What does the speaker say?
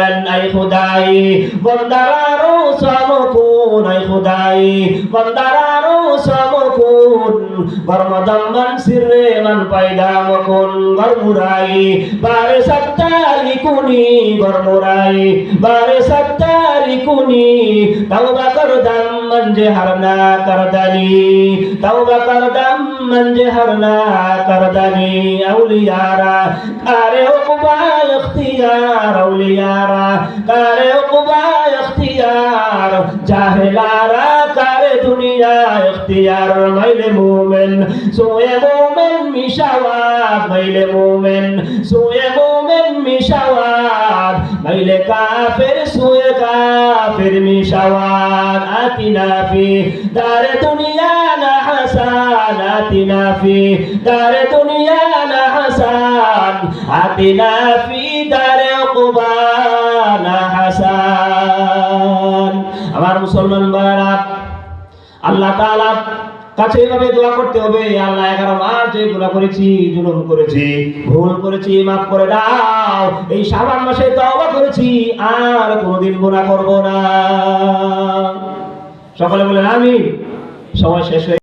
I খুদাই বন্দারারো সমকুন নাই খুদাই বন্দারারো সমকুন, বরমদম মান সিরে মন পায়দা মকুন, বরমুরাই, বারে সত্তারি কুনি বরমুরাই বারে সত্তারি কুনি, তওবা করদাম মঞ্জে হরনা করদানি তওবা করদাম মঞ্জে হরনা করদানি আউলিয়ারা। কারে উকবা ইখতিয়ার, আউলিয়ারা। কারে উকবা ইখতিয়ার, জাহেলারা। কারে দুনিয়া ইখতিয়ার, মাইলে মুমিন, সোয়ে মুমিন, মিশাওয়াত, মাইলে মুমিন, সোয়ে মিশাওয়াত মাইলে কাফির সোয়ে কাফির মিশাওয়াত আতিনা ফি দার দুনিয়া না হাসান আতিনা ফি দার দুনিয়া না হাসান। আতিনা ফি দার উকবানা হাসান। আমার মুসলমান ভাইরা আল্লাহ তাআলা কাছে এভাবে দোয়া করতে হবে আল্লাহ, এগারো মাস যে গুণা করেছি, জুলুম করেছি, ভুল করেছি, মাফ করে দাও, এই সাবান মাসে তওবা করেছি, আর কোনোদিন গুণা করব না। সকালে বলেন আমি সময় শেষ হয়ে